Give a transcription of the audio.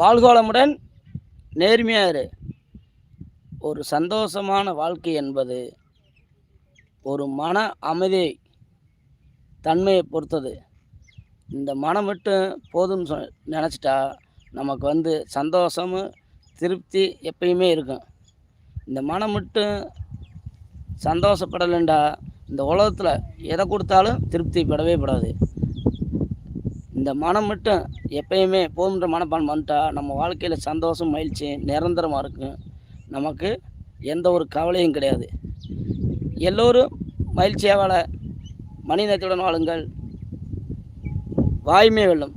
வாழ்கோளமுடன் நேர்மையாக இரு ஒரு சந்தோஷமான வாழ்க்கை என்பது ஒரு மன அமைதி தன்மையை பொறுத்தது. இந்த மனம் மட்டும் போதும்னு சொ நினச்சிட்டா நமக்கு வந்து சந்தோஷமும் திருப்தி எப்பயுமே இருக்கும். இந்த மனம் மட்டும் சந்தோஷப்படலைண்டா இந்த உலகத்தில் எதை கொடுத்தாலும் திருப்தி படவே படாது. இந்த மனம் மட்டும் எப்பயுமே போதுன்ற மனப்பான்மை வந்துட்டா நம்ம வாழ்க்கையில் சந்தோஷம் மகிழ்ச்சி நிரந்தரமாக இருக்கும் நமக்கு எந்த ஒரு கவலையும் கிடையாது. எல்லோரும் மகிழ்ச்சியாக வாழ மனிதத்துடன் வாழுங்கள். வாய்மை வெல்லும்.